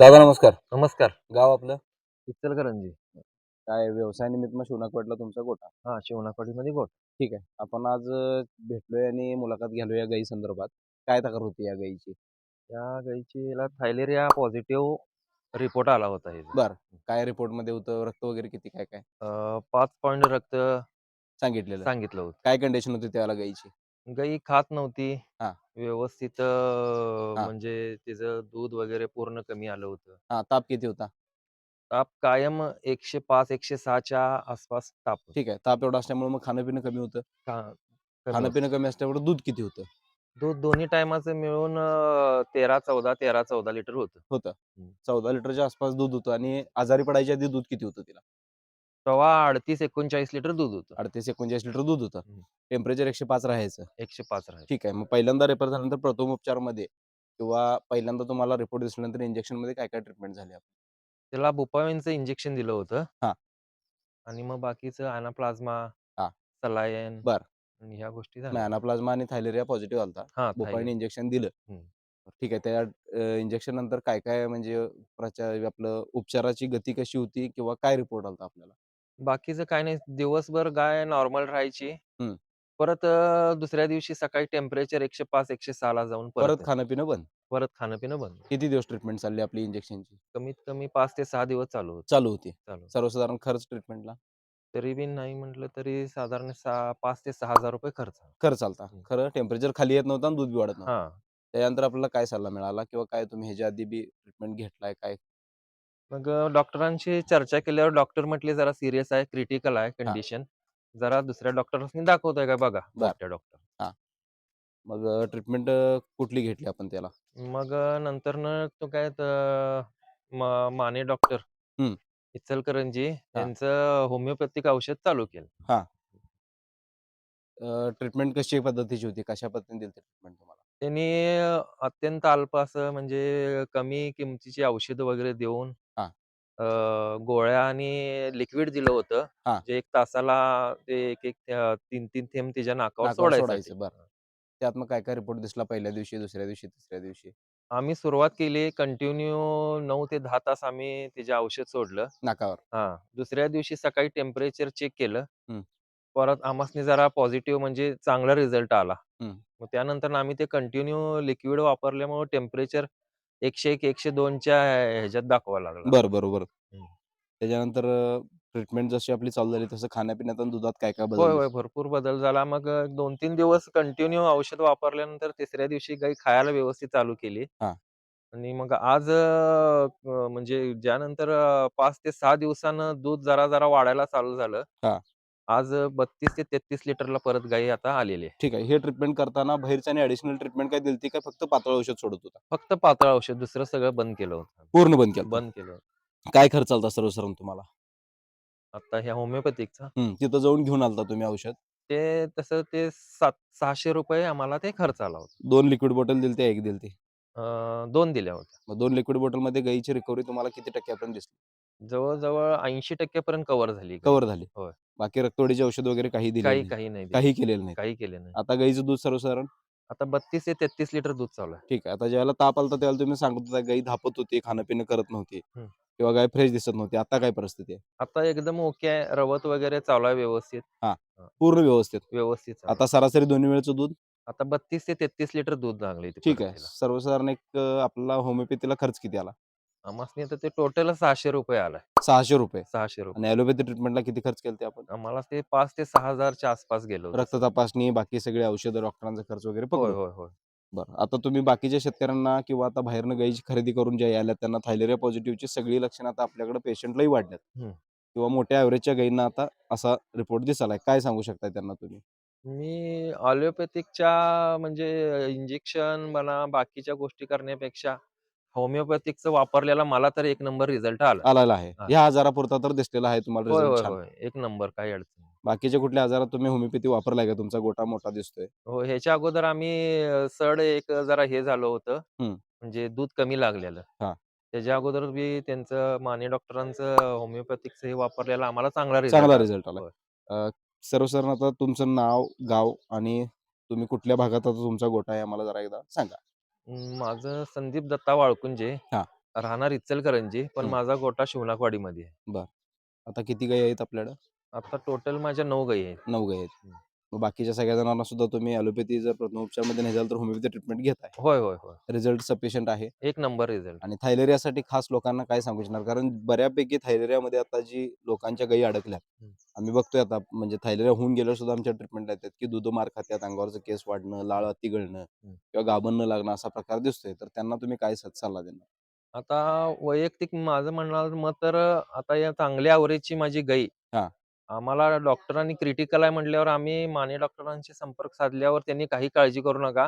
दादा नमस्कार. नमस्कार. गाव आपलं? इचलकरंजी. काय व्यवसाय निमित्त शिवनाकवाडला तुमचा गोठा हा शिवणापाडीमध्ये गोट ठीक आहे. आपण आज भेटलोय आणि मुलाखत घ्यालोय या गाई संदर्भात. काय तक्रार होती या गाईची? या गाईची याला थायलेरिया पॉझिटिव्ह रिपोर्ट आला होता हे बर. काय रिपोर्टमध्ये होतं? रक्त वगैरे किती? काय काय? पाच पॉईंट रक्त सांगितलेलं. सांगितलं होतं. काय कंडिशन होती त्यावेळेला गाईची? गाई खात नव्हती हा. व्यवस्थित अं, हा. म्हणजे तिचं दूध वगैरे पूर्ण कमी आलं होतं हा ताप किती होता ताप कायम एकशे पाच एकशे सहाच्या आसपास ताप होता. ठीक आहे ताप एवढा असल्यामुळे मग खाणं पिणं कमी होतं का- कमी खाणं होतं. पिणं कमी असल्यामुळे दूध किती होतं दूध दोन्ही टायमाचं मिळून अं, तेरा चौदा तेरा चौदा लिटर होतं होतं. चौदा लिटरच्या आसपास दूध होतं आणि आजारी पडायच्या आधी दूध किती होतं तिला तेव्हा अडतीस एकोणचाळीस लिटर दूध होतं अडतीस एकोणचाळीस लिटर दूध होतं हम्म. टेम्परेचर एकशे पाच राहायचं एकशे पाच राहील ठीक आहे मग पहिल्यांदा रेफर झाल्यानंतर प्रथमोपचारमध्ये किंवा पहिल्यांदा तुम्हाला रिपोर्ट दिसल्यानंतर इंजेक्शनमध्ये काय काय ट्रीटमेंट झाली आपली? त्याला बुपावेनचं इंजेक्शन दिलं होतं हा. आणि मग बाकीचं अनाप्लाझ्मा हा. सलायन बर. आणि ह्या गोष्टी नाही झाल्या अनाप्लाझ्मा आणि थायलेरिया पॉझिटिव्ह आलता हा. इंजेक्शन दिलं हम्म. ठीक आहे त्या इंजेक्शन नंतर काय काय म्हणजे प्रचार आपलं उपचाराची गती कशी होती किंवा काय रिपोर्ट आलता आपल्याला बाकीचं काय नाही. दिवसभर गाय नॉर्मल राहायची. परत अं, दुसऱ्या दिवशी सकाळी टेम्परेचर एकशे पाच एकशे सहाला जाऊन परत परत खाणं पिणं बंद. परत खाणं पिणं बंद. किती दिवस ट्रीटमेंट चालली आपली इंजेक्शनची? कमीत कमी पाच ते सहा दिवस चालू होत. चालू होती. चालू सर्वसाधारण खर्च ट्रीटमेंटला? तरी बी नाही म्हटलं तरी साधारण सहा पाच ते सहा हजार रुपये खर्च खर्च चालता हम्म. खरं टेम्परेचर खाली येत नव्हतं आणि दूध बी वाढत नव्हतं. हा. त्यानंतर आपल्याला काय सल्ला मिळाला किंवा काय तुम्ही ह्याच्या आधी बी ट्रीटमेंट घेतलाय काय मग अ, डॉक्टरांशी चर्चा केल्यावर डॉक्टर म्हटले जरा सिरियस आहे क्रिटिकल आहे कंडिशन जरा दुसऱ्या डॉक्टरांनी दाखवतोय का बघा बर. मोठ्या डॉक्टर. मग ट्रीटमेंट कुठली घेतली आपण त्याला? मग नंतर तो काय त- म- माने डॉक्टर. इचलकरंजी यांचं होमिओपॅथिक औषध चालू केलं. ट्रीटमेंट कशी पद्धतीची होती? कशा पद्धतीने दिली ट्रीटमेंट तुम्हाला? त्यांनी अत्यंत अल्प असं म्हणजे कमी किमतीची औषधं वगैरे देऊन हा. अ, गोळ्या आणि लिक्विड दिलं होतं हा. जे एक तासाला ते एक एक त्या- तीन तीन थेंब तिच्या नाकावर नाकावर सोडायचं सोडायचं, बरं. त्यात मग काय काय रिपोर्ट दिसला पहिल्या दिवशी दुसऱ्या दिवशी तिसऱ्या दिवशी आम्ही सुरुवात केली कंटिन्यू नऊ ते दहा तास आम्ही तिचे औषध सोडलं नाकावर हा दुसऱ्या दिवशी सकाळी टेम्परेचर चेक केलं. परत आम्हासनी जरा पॉझिटिव्ह म्हणजे चांगला रिझल्ट आला. मग त्यानंतर आम्ही ते कंटिन्यू लिक्विड वापरल्यामुळे टेम्परेचर एकशे एक एकशे दोनच्या ह्याच्यात दाखवायला लागला. बरं बरोबर हम्म. त्याच्यानंतर ट्रीटमेंट जशी आपली चालू झाली तसं खाण्यापिण्यात आणि दुधात काय काय होय बदल होय भरपूर बदल झाला. मग दोन तीन दिवस कंटिन्यू औषध वापरल्यानंतर तिसऱ्या दिवशी गाई खायला व्यवस्थित चालू केली. हा. आणि मग आज अं, म्हणजे ज्यानंतर अं, पाच ते सहा दिवसानं दूध जरा जरा वाढायला चालू झालं. हा. आज बत्तीस ते तेहतीस लिटरला परत गाई आता आलेली आहे. ठीक आहे. हे ट्रीटमेंट करताना बाहेरचं आणि ऍडिशनल ट्रीटमेंट काय दिली का फक्त पातळ औषध सोडत होता? फक्त पातळ औषध दुसरं सगळं बंद केलं होतं. पूर्ण बंद केलं बंद केलं होतं. काय खर्च आलता सर्वसाधारण तुम्हाला? आता ह्या होमिओपॅथिकचा हम्म, तिथं जाऊन घेऊन आलता तुम्ही औषध? ते तसं ते सात सहाशे रुपये आम्हाला ते खर्च आला होता. दोन लिक्विड बॉटल दिली एक दिली अं, दोन दिल्या होत्या. मग दोन लिक्विड बॉटलमध्ये गाईची रिकव्हरी तुम्हाला किती टक्क्यापर्यंत दिसली? जवळजवळ ऐंशी टक्क्यापर्यंत कव्हर झाली गाई. कव्हर झाली. होय. बाकी रक्तवाढीचे औषध वगैरे काही दिले काही नाही. काही नाही दिलं. काही केलेलं नाही काही केलं नाही. आता गाईचं दूध सर्वसाधारण? आता बत्तीस ते तेहतीस लिटर दूध चालू आहे. ठीक आहे. आता ज्यावेळेला ताप आलता त्यावेळेला तुम्ही सांगत होता गाई धापत होती खाणं पिणं करत नव्हती. किंवा गाय फ्रेश दिसत नव्हती. आता काय परिस्थिती आहे? आता एकदम ओके आहे. रवत वगैरे चालू आहे व्यवस्थित. पूर्ण व्यवस्थित. व्यवस्थित चालू आहे. आता सरासरी दोन्ही वेळेचं दूध? आता बत्तीस ते तेहतीस लिटर दूध लागले ठीक आहे. सर्वसाधारण एक अं, आपला होमिओपॅथीला खर्च किती आला? आम्हाला आता ते टोटल सहाशे रुपये आलाय. सहाशे रुपये? सहाशे रुपये. आणि ॲलोपॅथी ट्रीटमेंटला किती खर्च केला ते आपण आम्हाला ते पाच ते सहा हजारच्या आसपास गेलो. रक्त तपासणी बाकी सगळे औषधं डॉक्टरांचा खर्च वगैरे होय होय होय. बरं. आता तुम्ही बाकीच्या शेतकऱ्यांना किंवा आता बाहेरनं गाईची खरेदी करून ज्या आल्या त्यांना थायलेरिया पॉझिटिव्हची सगळी लक्षणं आता आपल्याकडे पेशंटलाही वाढल्यात. किंवा मोठ्या ॲव्हरेजच्या गाईंना आता असा रिपोर्ट दिसालाय काय सांगू शकताय त्यांना तुम्ही? मी अलोपॅथिकच्या म्हणजे इंजेक्शन म्हणा बाकीच्या गोष्टी करण्यापेक्षा होमिओपॅथिकचं वापरलेला मला तर एक नंबर रिझल्ट आला. आलेला आहे. हा. ह्या आजारापुरता तर दिसलेला आहे तुम्हाला होय result होय छान. होय. एक नंबर काही अडचण नाही. बाकीच्या कुठल्या आजारात तुम्ही होमिओपॅथी वापरलाय का? तुमचा गोटा मोठा दिसतोय. हो ह्याच्या अगोदर आम्ही अ, सड एक जरा हे झालं होतं. हम्म. म्हणजे दूध कमी लागलेलं. हा. त्याच्या अगोदर बी त्यांचं माने डॉक्टरांचं होमिओपॅथिकचं हे वापरलेलं. आम्हाला चांगला चांगला रिझल्ट आला. अं, सर्वसाधारण आता तुमचं नाव गाव आणि तुम्ही कुठल्या भागात आता तुमचा गोटा आहे आम्हाला जरा एकदा सांगा. माझं संदीप दत्ता वाळकुंजे हा. राहणार इचलकरंजी पण हं. माझा गोठा शिवनाकवाडीमध्ये आहे. आता किती गाई आहेत आपल्याकडं आता टोटल माझ्या नऊ गायी आहेत नऊ गाई आहेत हं. मग बाकीच्या सगळ्या जणांना सुद्धा तुम्ही ॲलोपॅथी जर प्रथमोपचारमध्ये नाही झालं तर होमिओपॅथी ट्रीटमेंट घेताय होय होय होय रिझल्ट सफिशियंट आहे एक नंबर रिझल्ट आणि थायलेरियासाठी खास लोकांना काय सांगू इच्छिणार कारण बऱ्यापैकी थायलेरियामध्ये आता जी लोकांच्या गायी अडकल्या हं. आम्ही बघतोय आता म्हणजे थायलेरिया होऊन गेल्यावर सुद्धा आमच्या ट्रीटमेंट येतात की दूध मार खात्यात अंगावरचं केस वाढणं लाळ अति गळणं हं. किंवा गाभण न लागणं असा प्रकार दिसतोय. तर त्यांना तुम्ही काय सल्ला देणार? आता वैयक्तिक माझं म्हणणार मत तर आता या चांगल्या आवरेजची माझी गाई. हा. आम्हाला डॉक्टरांनी क्रिटिकल आहे म्हटल्यावर आम्ही माने डॉक्टरांशी संपर्क साधल्यावर त्यांनी काही काळजी करू नका.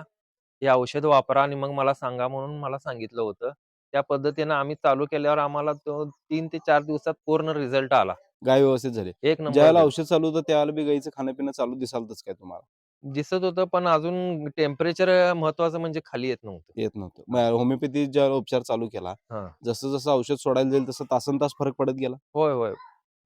हे औषध वापरा आणि मग मला सांगा म्हणून मला सांगितलं होतं. त्या पद्धतीनं आम्ही चालू केल्यावर आम्हाला तो तीन ते चार दिवसात पूर्ण रिझल्ट आला. गाय व्यवस्थित झाली. एक ज्यावेळेला नंबर औषध चालू होतं त्यावेळेला बी गाईचं खाणं पिणं चालू दिसालतच काय तुम्हाला? दिसत होतं पण अजून टेम्परेचर महत्वाचं म्हणजे खाली येत नव्हतं. येत नव्हतं. होमिओपॅथी ज्या उपचार चालू केला हा. जसं जसं औषध सोडायला जाईल तसं तासन तास फरक पडत गेला. होय होय.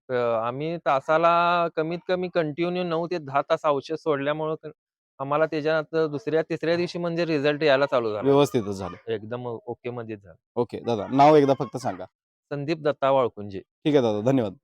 अ, आम्ही तासाला कमीत कमी कंटिन्यू नऊ ते दहा तास औषध सोडल्यामुळं क- आम्हाला त्याच्यात दुसऱ्या तिसऱ्या दिवशी म्हणजे रिझल्ट यायला चालू झाला. व्यवस्थितच झालं. एकदम ओके मध्ये झालं. ओके दादा. नाव एकदा फक्त सांगा. संदीप दत्ता वाळकुंजे. ठीक आहे दादा. धन्यवाद.